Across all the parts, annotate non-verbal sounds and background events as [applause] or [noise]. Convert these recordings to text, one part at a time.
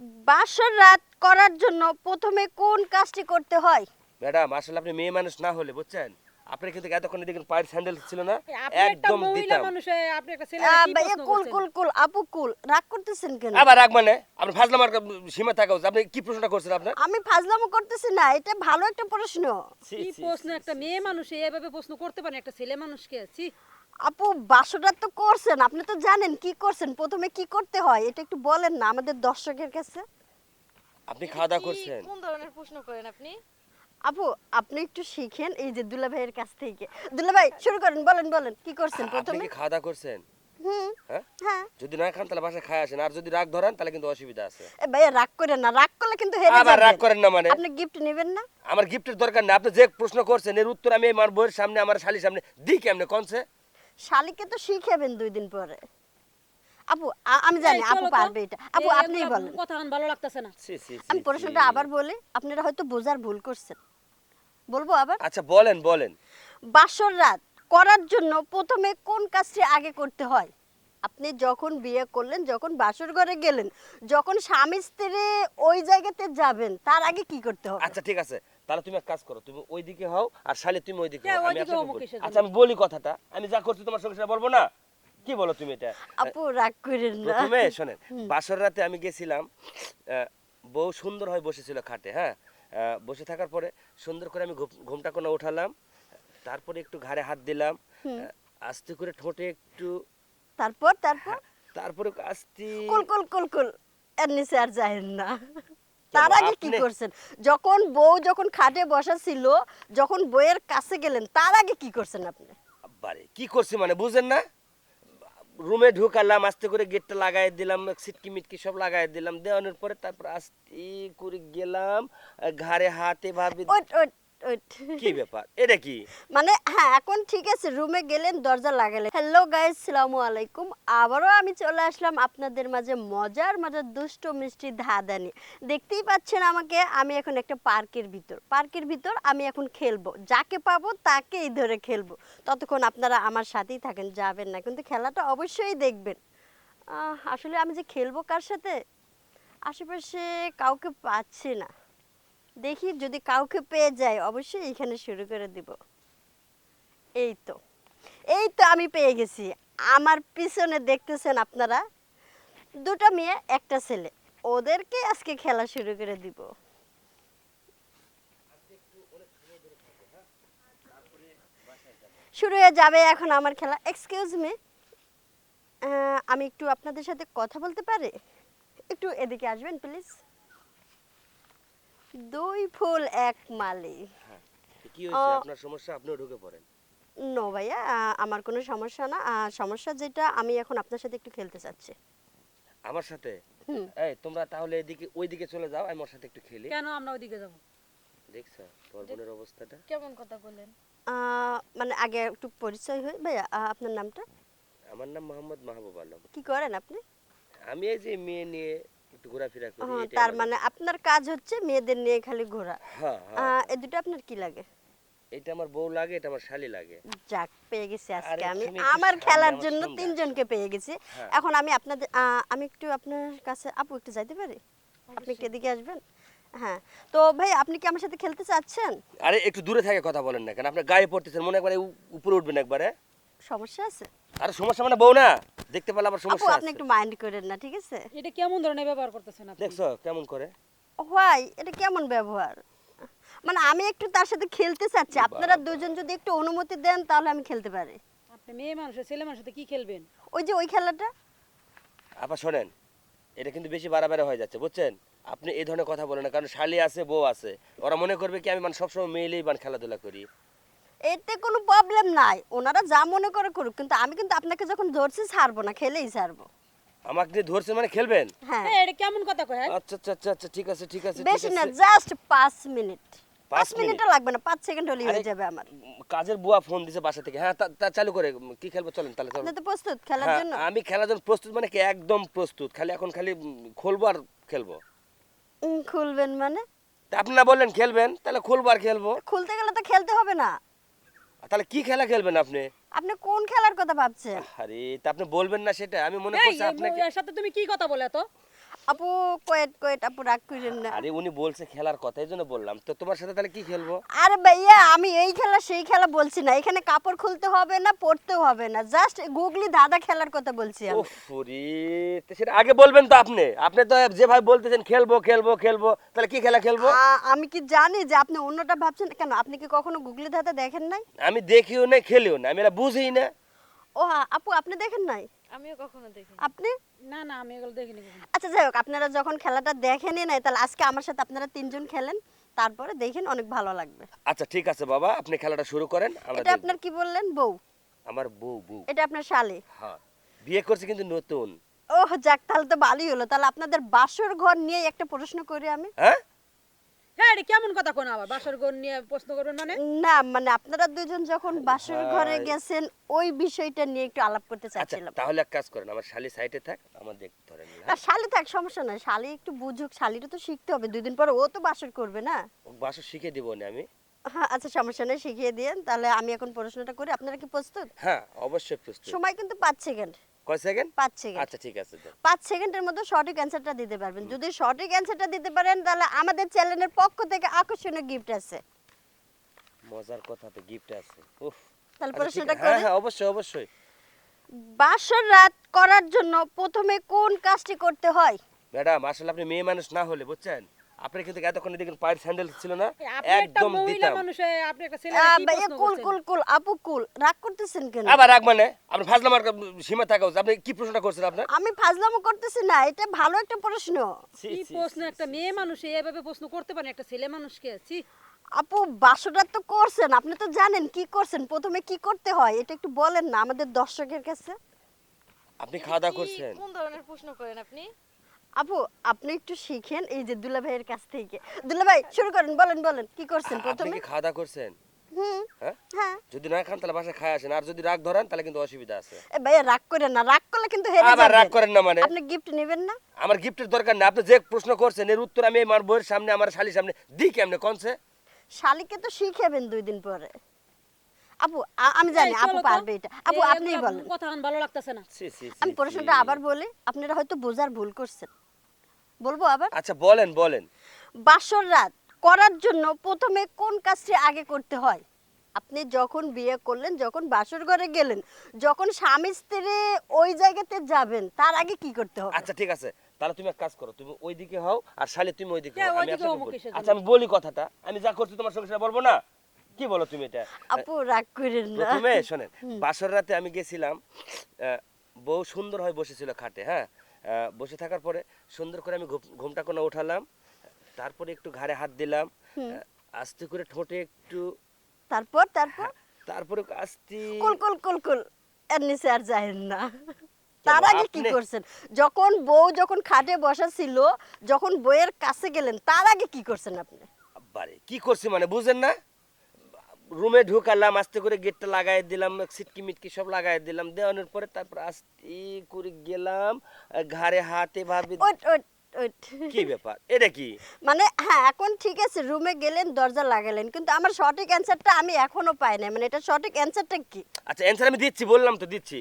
বাসর রাত করার জন্য প্রথমে কোন কাজটি করতে হয়? ম্যাডাম আসলে আপনি মেয়ে মানুষ না হলে বুঝছেন? আপনি কিন্তু এতক্ষণ দেখেন পায়ের স্যান্ডেল ছিল না একদম দিতাম। আপনি একটা ছেলে কুল করছেন? কুল কুল আপু কুল রাগ করতেছেন কেন? আবার রাগ মানে? আপনি ফাজলাম আর সীমা থাকা উচিত। আপনি কি প্রশ্নটা করছেন আপনার? আমি ফাজলামো করতেছি না এটা ভালো একটা প্রশ্ন। কি প্রশ্ন? একটা মেয়ে মানুষ এভাবে প্রশ্ন করতে পারে একটা ছেলে মানুষকে? ছি। আপু বাসরটা তো করছেন আপনি তো জানেন কি করছেন প্রথমে কি করতে হয় এটা একটু বলেন না আমাদের দর্শকের কাছে। আপনি খাওয়া দাওয়া করছেন? কোন ধরনের প্রশ্ন করেন আপনি? আপু আপনি একটু শিখেন এই যে দুলা ভাইয়ের কাছ থেকে। দুলা ভাই শুরু করেন বলেন বলেন কি করছেন আপনি প্রথমে? কি খাওয়া দাওয়া করছেন? হুম হ্যাঁ? হ্যাঁ। যদি না খান তাহলে বাসায় খায় আসেন। আর যদি রাগ ধরেন তাহলে কিন্তু অসুবিধা আছে। এ ভাইয়া রাগ করেন না রাগ করলে কিন্তু হেরে আবার রাগ করেন না মানে? আপনি গিফট নেবেন না? আমার গিফটের দরকার নেই। আপনি যে প্রশ্ন করছেন এর উত্তর আমি আমার বইয়ের সামনে আমার শালির সামনে দিই কেমনে? কনসে শালিকে তো শিখাবেন দুই দিন পরে। আপু আমি জানি আপু পারবে এটা। আপু আপনিই বলেন। কথা ভালো লাগতেছে না। আমি প্রশ্নটা আবার বলি আপনারা হয়তো বোঝার ভুল করছেন। বলব আবার? আচ্ছা বলেন বলেন। বাসর রাত করার জন্য প্রথমে কোন কাজটি আগে করতে হয়? আপনি যখন বিয়ে করলেন যখন বাসর ঘরে গেলেন যখন স্বামী স্ত্রী ওই জায়গাতে যাবেন তার আগে কি করতে হবে? আচ্ছা ঠিক আছে। তাহলে তুমি এক কাজ করো তুমি ওইদিকে হও আর শালি তুমি ওইদিকে হ্যাঁ, হও আমি একসাথে বলি। আচ্ছা আমি বলি কথাটা আমি যা করছি তোমার সঙ্গে সেটা বলব না? কি বলো তুমি এটা? আপু রাগ করেন না। প্রথমে শোনেন বাসর রাতে আমি গেছিলাম আহ, বউ সুন্দর হয়ে বসেছিল খাটে হ্যাঁ? আহ, বসে থাকার পরে সুন্দর করে আমি ঘুম- ঘুমটা কোনো উঠালাম তারপরে একটু ঘাড়ে হাত দিলাম আহ, আস্তে করে ঠোঁটে একটু তারপর তারপর? তারপরে আস্তে কুল কুল কুল কুল এর নিচে আর যায়েন না। তার আগে কি করছেন? যখন বউ যখন খাটে বসা ছিল যখন বইয়ের কাছে গেলেন তার আগে কি করছেন আপনি? বারে কি করছি মানে বুঝেন না? রুমে ঢুকালাম আস্তে করে গেটটা লাগাই দিলাম সিটকি মিটকি সব লাগাই দিলাম দেওয়ানোর পরে তারপর আস্তে করে গেলাম ঘাড়ে হাতে ভাবে [laughs] কি ব্যাপার? এটা কি? মানে হ্যাঁ এখন ঠিক আছে রুমে গেলেন দরজা লাগালেন। হ্যালো গাইস সালামু আলাইকুম। আবারও আমি চলে আসলাম আপনাদের মাঝে মজার মজার দুষ্ট মিষ্টি ধাঁধা নিয়ে। দেখতেই পাচ্ছেন আমাকে আমি এখন একটা পার্কের ভিতর। পার্কের ভিতর আমি এখন খেলব। যাকে পাবো তাকেই ধরে খেলব। ততক্ষণ আপনারা আমার সাথেই থাকেন যাবেন না। কিন্তু খেলাটা অবশ্যই দেখবেন। আসলে আমি যে খেলব কার সাথে? আশেপাশে কাউকে পাচ্ছি না। দেখি যদি কাউকে পেয়ে যায়, অবশ্যই এখানে শুরু করে দিব। এই তো এই তো আমি পেয়ে গেছি। আমার পিছনে দেখতেছেন আপনারা? দুটো মেয়ে, একটা ছেলে। ওদেরকে আজকে খেলা শুরু করে দিব। শুরু হয়ে যাবে এখন আমার খেলা। এক্সকিউজ মি আমি একটু আপনাদের সাথে কথা বলতে পারি? একটু এদিকে আসবেন প্লিজ দুই ফুল এক মালি। কি হয়েছে? আপনার সমস্যা? আপনিও ঢুকে পড়েন। নো ভাইয়া আমার কোনো সমস্যা না। সমস্যা যেটা আমি এখন আপনার সাথে একটু খেলতে চাচ্ছি। আমার সাথে? এই তোমরা তাহলে এদিকে ওইদিকে চলে যাও আমি ওর সাথে একটু খেলি। কেন আমরা ওইদিকে যাব? দেখছ তোমার বোনের অবস্থাটা? কেমন কথা বলেন আহ, মানে আগে একটু পরিচয় হই। ভাইয়া আপনার নামটা? আমার নাম মোহাম্মদ মাহবুব আলম। কি করেন আপনি? আমি এই যে মেয়ে নিয়ে একটু ঘোরাফেরা করি তার মানে আপনার কাজ হচ্ছে মেয়েদের নিয়ে খালি ঘোরা। হ্যাঁ হ্যাঁ। এই দুটো আপনার কি লাগে? এটা আমার বউ লাগে এটা আমার শালি লাগে। যাক পেয়ে গেছি আজকে আমি। আমার খেলার জন্য তিনজনকে পেয়ে গেছি। হ্যাঁ। এখন আমি আপনাদের আহ, আমি একটু আপনার কাছে আপু একটু যাইতে পারি? আপনি একটু এদিকে আসবেন? হ্যাঁ। তো ভাই আপনি কি আমার সাথে খেলতে চাচ্ছেন? আরে একটু দূরে থাকে কথা বলেন না কেন? আপনার গায়ে পড়তেছেন মনে একবারে উপরে উঠবেন একবারে। সমস্যা আছে? আরে সমস্যা মানে বউ না? দেখতে পেলে আবার সমস্যা আপনি একটু মাইন্ড করেন না ঠিক আছে? এটা কেমন ধরনের ব্যবহার করতেছেন আপনি? দেখছ কেমন করে? হোয়াই এটা কেমন ব্যবহার? মানে আমি একটু তার সাথে খেলতে চাচ্ছি। আপনারা দুজন যদি একটু অনুমতি দেন তাহলে আমি খেলতে পারি। আপনি মেয়ে মানুষের ছেলে মানুষের সাথে কি খেলবেন? ওই যে ওই খেলাটা? আপা শোনেন এটা কিন্তু বেশি বাড়াবাড়ি হয়ে যাচ্ছে বুঝছেন? আপনি এই ধরনের কথা বলেন না কারণ শালি আছে বউ আছে। ওরা মনে করবে কি আমি মানে সবসময় মেয়েলেই মানে খেলাধুলা করি। এতে কোনো প্রবলেম নাই। ওনারা যা মনে করে করুক কিন্তু আমি কিন্তু আপনাকে যখন ধরছি ছাড়বো না খেলেই ছাড়বো। আমাকে দিয়ে ধরছে মানে খেলবেন? হ্যাঁ। হ্যাঁ, এটা কেমন কথা কয়? হ্যাঁ? আচ্ছা আচ্ছা আচ্ছা আচ্ছা ঠিক আছে ঠিক আছে বেশি না জাস্ট পাঁচ মিনিট। পাঁচ পাঁচ মিনিটও লাগবে না পাঁচ সেকেন্ড হলেই হয়ে যাবে আমার। কাজের বুয়া ফোন দিছে বাসা থেকে। হ্যাঁ তা- চালু করে কি খেলব চলেন তাহলে চলেন। তো প্রস্তুত খেলার হ্যাঁ, জন্য? আমি খেলার জন্য প্রস্তুত মানে কি একদম প্রস্তুত। খালি এখন খালি খুলবো আর খেলব। উম, খুলবেন মানে? আপনি না বললেন খেলবেন তাহলে খুলবো আর খেলব। খুলতে গেলে তো খেলতে হবে না। তাহলে কি খেলা খেলবেন আপনি? আপনি কোন খেলার কথা ভাবছেন? আরে তা আপনি বলবেন না সেটা আমি মনে করছি আপনাকে এর সাথে তুমি কি কথা বলে তো আপু কোয়েট কোয়েট আপু রাগ করেন না। আরে উনি বলছে খেলার কথা এই জন্য বললাম। তো তোমার সাথে তাহলে কি খেলব? আরে ভাইয়া আমি এই খেলা সেই খেলা বলছি না। এখানে কাপড় খুলতে হবে না পড়তেও হবে না। জাস্ট গুগলি দাদা খেলার কথা বলছি আমি। ওফরি তো সেটা আগে বলবেন তো আপনি। আপনি তো যেভাবে বলতেছেন খেলব খেলব খেলব। তাহলে কি খেলা খেলব? আ- আমি কি জানি যে আপনি অন্যটা ভাবছেন? কেন আপনি কি কখনো গুগলি দাদা দেখেন নাই? আমি দেখিও না খেলিও না আমি এটা বুঝি না। ও আপু আপনি দেখেন নাই? আমিও কখনো দেখিনি। আপনি? না না আমি এগুলো দেখিনি আচ্ছা যাই হোক আপনারা যখন খেলাটা দেখেনই নাই তাহলে আজকে আমার সাথে আপনারা তিনজন খেলেন তারপরে দেখেন অনেক ভালো লাগবে। আচ্ছা ঠিক আছে বাবা আপনি খেলাটা শুরু করেন আমরা এটা আপনার কি বললেন? বউ। আমার বউ বউ। এটা আপনার শালি। হ্যাঁ বিয়ে করছে কিন্তু নতুন। ও যাক তাহলে তো ভালোই হলো। তাহলে আপনাদের বাসর ঘর নিয়ে একটা প্রশ্ন করি আমি। হ্যাঁ? হ্যাঁ এটা কেমন কথা কোন আবার? বাসর ঘর নিয়ে প্রশ্ন করবেন মানে? না মানে আপনারা দুজন যখন বাসর ঘরে গেছেন ওই বিষয়টা নিয়ে একটু আলাপ করতে আচ্ছা চাচ্ছিলাম। তাহলে এক কাজ করেন আমার শালি সাইডে থাক আমার দেখ ধরেন না, আর শালি থাক সমস্যা নাই। শালি একটু বুঝুক শালিটা তো শিখতে হবে। দুই দিন পরে ও তো বাসর করবে না? হ্যাঁ? বাসা শিখে দিব না আমি। হ্যাঁ আচ্ছা সমস্যা নেই শিখিয়ে দিয়েন। তাহলে আমি এখন প্রশ্নটা করি। আপনারা কি প্রস্তুত? হ্যাঁ অবশ্যই প্রস্তুত। সময় কিন্তু পাঁচ সেকেন্ড কয় সেকেন্ড পাঁচ সেকেন্ড আচ্ছা ঠিক আছে দেন। পাঁচ সেকেন্ডের মধ্যে সঠিক অ্যান্সারটা দিতে পারবেন। যদি সঠিক অ্যান্সারটা দিতে পারেন তাহলে আমাদের চ্যানেলের পক্ষ থেকে আকর্ষণীয় গিফট আছে। মজার কথা তো গিফট আছে। উফ। তাহলে আচ্ছা, ঠিক- প্রশ্নটা হ্যাঁ হ্যাঁ অবশ্যই অবশ্যই। বাসর রাত করার জন্য প্রথমে কোন কাজটি করতে হয়? ম্যাডাম আসলে আপনি মেয়ে মানুষ না হলে বুঝছেন? আপনি কিন্তু এতক্ষণে দেখুন পায়ের স্যান্ডেল ছিল না একদম মহিলা দিতাম। মানুষ আপনি একটা ছেলে কুল কুল কুল আপু কুল রাগ করতেছেন কেন? আবার রাগ মানে? আপনি ফাজলামার সীমা থাকা উচিত। আপনি কি প্রশ্নটা করছেন আপনার? আমি ফাজলামো করতেছি না এটা ভালো একটা প্রশ্ন। কি প্রশ্ন? একটা মেয়ে মানুষ এইভাবে প্রশ্ন করতে পারে একটা ছেলে মানুষকে ছি। আপু বাসটা তো করছেন আপনি তো জানেন কি করছেন প্রথমে কি করতে হয় এটা একটু বলেন না আমাদের দর্শকের কাছে। আপনি খাওয়া দাওয়া করছেন? কোন ধরনের প্রশ্ন করেন আপনি? আপু আপনি একটু শিখেন এই যে দুলা ভাইয়ের কাছ থেকে। দুলা ভাই শুরু করেন বলেন বলেন কি করছেন প্রথমে? আপনি কি খাওয়া দাওয়া করছেন? হ্যাঁ? হ্যাঁ। যদি না খান তাহলে বাসায় খায় আসেন। আর যদি রাগ ধরেন তাহলে কিন্তু অসুবিধা আছে। এ ভাইয়া রাগ করেন না। রাগ করলে কিন্তু হেরে আবার রাগ যাবেন করেন না মানে? আপনি গিফট নেবেন না? আমার গিফটের দরকার নেই। আপনি যে প্রশ্ন করছেন এর উত্তর আমি আমার বইয়ের সামনে আমার শালির সামনে দিই কেমনে? কনসে শালিকে তো শিখাবেন দুই দিন পরে। আপু আমি জানি আপু পারবে এটা। আপু আপনিই বলেন। কথা ভালো লাগতেছে না। আমি প্রশ্নটা আবার বলি আপনারা হয়তো বোঝার ভুল করছেন। বলব আবার? আচ্ছা বলেন বলেন। বাসর রাত করার জন্য প্রথমে কোন কাজটি আগে করতে হয়? আপনি যখন বিয়ে করলেন যখন বাসর ঘরে গেলেন যখন স্বামী স্ত্রী ওই জায়গাতে যাবেন তার আগে কি করতে হবে? আচ্ছা ঠিক আছে। তাহলে তুমি এক কাজ করো তুমি ওইদিকে হও আর শালি তুমি ওইদিকে হ্যাঁ, হও। আমি বলি। আচ্ছা আমি বলি কথাটা। আমি যা করছি তোমার সঙ্গে সেটা বলব না? কি বলো তুমি এটা? আপু রাগ করেন না। প্রথমে শোনেন বাসর রাতে আমি গেছিলাম আহ, বউ সুন্দর হয়ে বসেছিল খাটে হ্যাঁ? বসে থাকার পরে সুন্দর করে আমি ঘুমটা কোনো উঠালাম তারপরে একটু ঘাড়ে হাত দিলাম আস্তে করে ঠোঁটে একটু তারপর তারপর? তারপরে আস্তে কুল কুল কুল কুল এর নিচে আর যায়েন না। তার আগে কি করছেন? যখন বউ যখন খাটে বসা ছিল যখন বইয়ের কাছে গেলেন তার আগে কি করছেন আপনি? বারে কি করছি মানে বুঝেন না? রুমে ঢুকালাম আস্তে করে গেটটা লাগাই দিলাম সিটকি মিটকি সব লাগাই দিলাম। দেওয়ানোর পরে তারপর আস্তে করে গেলাম ঘাড়ে হাতে ভাবে কি ব্যাপার? এটা কি? মানে হ্যাঁ এখন ঠিক আছে রুমে গেলেন দরজা লাগালেন কিন্তু আমার সঠিক অ্যান্সারটা আমি এখনও পাই নাই। মানে এটা সঠিক অ্যান্সারটা কি? আচ্ছা অ্যান্সার আমি দিচ্ছি বললাম তো দিচ্ছি।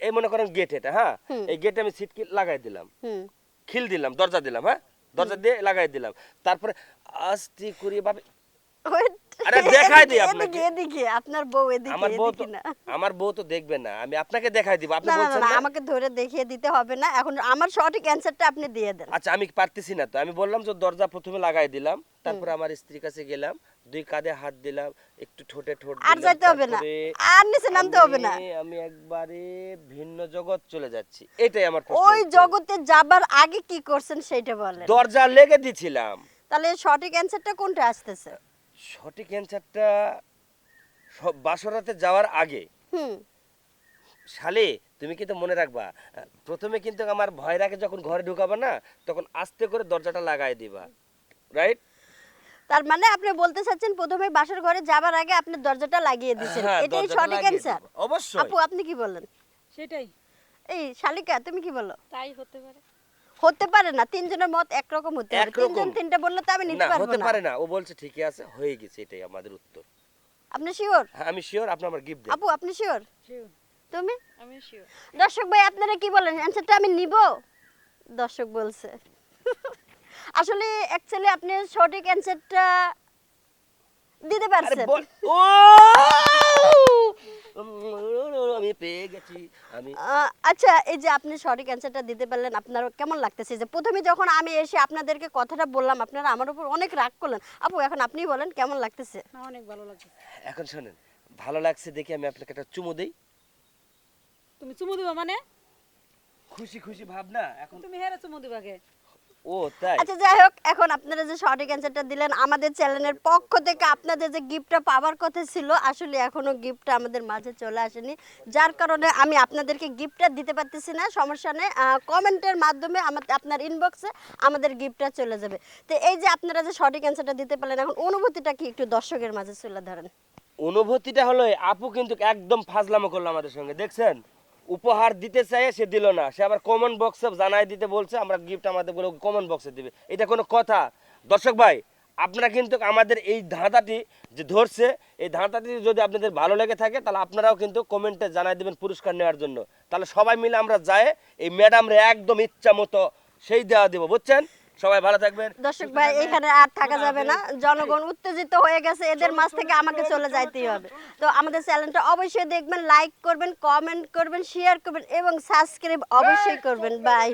এই- মনে করেন গেট এটা হ্যাঁ? এই গেটে আমি সিটকি লাগাই দিলাম। খিল দিলাম দরজা দিলাম হ্যাঁ? দরজা দিয়ে লাগাই দিলাম। তারপরে আস্তে করে ভাবে আরে দেখাই দিই আপনাকে। এদিকে আপনার বউ এদিকে আমার বউ তো আমার বউ তো দেখবে না। আমি আপনাকে দেখাই দিব। আপনি না না, বলছেন না না? আমাকে ধরে দেখিয়ে দিতে হবে না। এখন আমার সঠিক অ্যান্সারটা আপনি দিয়ে দেন। আচ্ছা আমি পারতেছি না তো। আমি বললাম যে দরজা প্রথমে লাগাই দিলাম তারপরে আমার স্ত্রীর কাছে গেলাম দুই কাঁধে হাত দিলাম একটু ঠোঁটে ঠোঁট আর যাইতে হবে না। আর নিচে নামতে হবে না। আমি একবারে ভিন্ন জগৎ চলে যাচ্ছি। এটাই আমার ওই জগতে যাবার আগে কি করছেন সেটা বলেন। দরজা লেগে দিছিলাম। তাহলে সঠিক অ্যান্সারটা কোনটা আসতেছে? সঠিক অ্যান্সারটা সব বাসরাতে যাওয়ার আগে। হুম। শালে তুমি কিন্তু মনে রাখবা প্রথমে কিন্তু আমার ভয় রাখে যখন ঘরে ঢুকাবা না তখন আস্তে করে দরজাটা লাগাই দিবা রাইট তার মানে আপনি বলতে চাচ্ছেন প্রথমে বাসর ঘরে যাবার আগে আপনি দরজাটা লাগিয়ে দিয়েছেন। হ্যাঁ, এটাই সঠিক অ্যান্সার অবশ্যই। আপু আপনি কি বলেন সেটাই। এই শালিকা তুমি কি বলো? তাই হতে পারে। হতে পারে না তিনজনের মত একরকম হতে পারে। তিনজন তিনটা বললে তো আমি নিতে পারব না। হতে পারে না। ও বলছে ঠিকই আছে হয়ে গেছে। এটাই আমাদের উত্তর। আপনি শিওর হ্যাঁ আমি শিওর আপনি আমার গিফট দেন। আপু আপনি শিওর. তুমি? আমি শিওর দর্শক ভাই আপনারা কি বলেন? অ্যান্সারটা আমি নিব? দর্শক বলছে। [laughs] আসলে অ্যাকচুয়ালি আপনি সঠিক অ্যান্সারটা দিতে আরে পারছেন। বল [laughs] ও আমি পেয়ে গেছি আমি আচ্ছা এই যে আপনি সঠিক অ্যান্সারটা দিতে পারলেন আপনার কেমন লাগতেছে? যে প্রথমে যখন আমি এসে আপনাদেরকে কথাটা বললাম আপনারা আমার উপর অনেক রাগ করলেন। আপু এখন আপনি বলেন কেমন লাগতেছে? অনেক ভালো লাগছে। এখন শোনেন ভালো লাগছে দেখে আমি আপনাকে একটা চুমু দেই। তুমি চুমু দিবা মানে? খুশি খুশি ভাবনা এখন তুমি হেরে চুমু দিবা কে ও তাই? আচ্ছা যাই হোক এখন আপনারা যে সঠিক অ্যান্সারটা দিলেন আমাদের চ্যানেলের পক্ষ থেকে আপনাদের যে গিফটটা পাওয়ার কথা ছিল আসলে এখনও গিফটটা আমাদের মাঝে চলে আসেনি। যার কারণে আমি আপনাদেরকে গিফটটা দিতে পারতেছি না সমস্যা নেই। কমেন্টের মাধ্যমে আমাদের আপনার ইনবক্সে আমাদের গিফটটা চলে যাবে। তো এই যে আপনারা যে সঠিক অ্যান্সারটা দিতে পারলেন এখন অনুভূতিটা কি একটু দর্শকের মাঝে তুলে ধরেন? অনুভূতিটা হলো আপু কিন্তু একদম ফাজলামো করল আমাদের সঙ্গে দেখছেন? উপহার দিতে চাইয়ে সে দিল না। সে আবার কমন বক্সে জানাই দিতে বলছে, আমরা গিফট আমাদের বলে কমন বক্সে দিবে। এটা কোনো কথা। দর্শক ভাই, আপনারা কিন্তু আমাদের এই ধাঁধাটি যে ধরছে, এই ধাঁধাটি যদি আপনাদের ভালো লেগে থাকে, তাহলে আপনারাও কিন্তু কমেন্টে জানাই দেবেন পুরস্কার নেওয়ার জন্য। তাহলে সবাই মিলে আমরা যাই এই ম্যাডামরা একদম ইচ্ছা মতো সেই দেওয়া দেবো, বুঝছেন? সবাই ভালো থাকবেন। দর্শক ভাই এখানে আর থাকা যাবে না। জনগণ উত্তেজিত হয়ে গেছে এদের মাছ থেকে আমাকে চলে যাইতেই হবে। তো আমাদের চ্যানেলটা অবশ্যই দেখবেন লাইক করবেন কমেন্ট করবেন শেয়ার করবেন এবং সাবস্ক্রাইব অবশ্যই করবেন। বাই